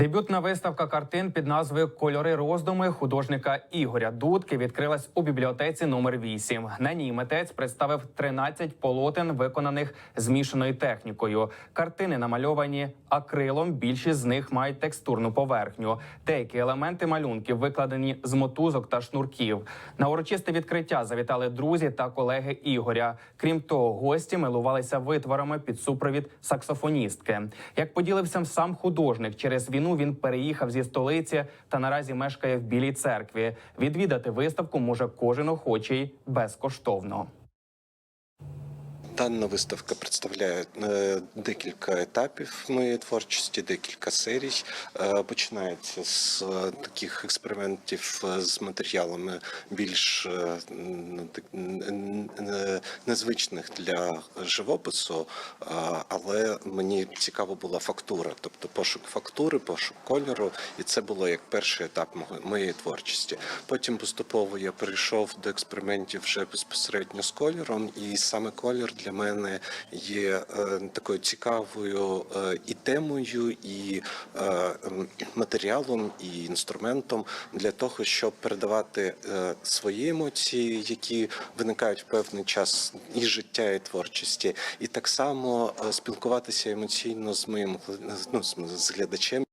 Дебютна виставка картин під назвою Кольори роздуми художника Ігоря Дудки відкрилась у бібліотеці номер 8 На ній митець представив 13 полотен, виконаних змішаною технікою. Картини намальовані акрилом. Більшість з них мають текстурну поверхню. Деякі елементи малюнків викладені з мотузок та шнурків. На урочисте відкриття завітали друзі та колеги Ігоря. Крім того, гості милувалися витворами під супровід саксофоністки. Як поділився сам художник, через війну він переїхав зі столиці та наразі мешкає в Білій церкві. Відвідати виставку може кожен охочий безкоштовно. Дана виставка представляє е, декілька етапів моєї творчості, декілька серій. Е, Починається з е, таких експериментів з матеріалами більш е, м, так, н- н- н- незвичних для живопису, але мені цікава була фактура, тобто пошук фактури, пошук кольору, і це було як перший етап моєї творчості. Потім поступово я перейшов до експериментів вже безпосередньо з кольором, і саме колір для мене є е, такою цікавою е, і темою, і е, матеріалом, і інструментом для того, щоб передавати свої емоції, які виникають в певний час і життя, і творчості, і так само спілкуватися емоційно з моїм ну, з глядачем.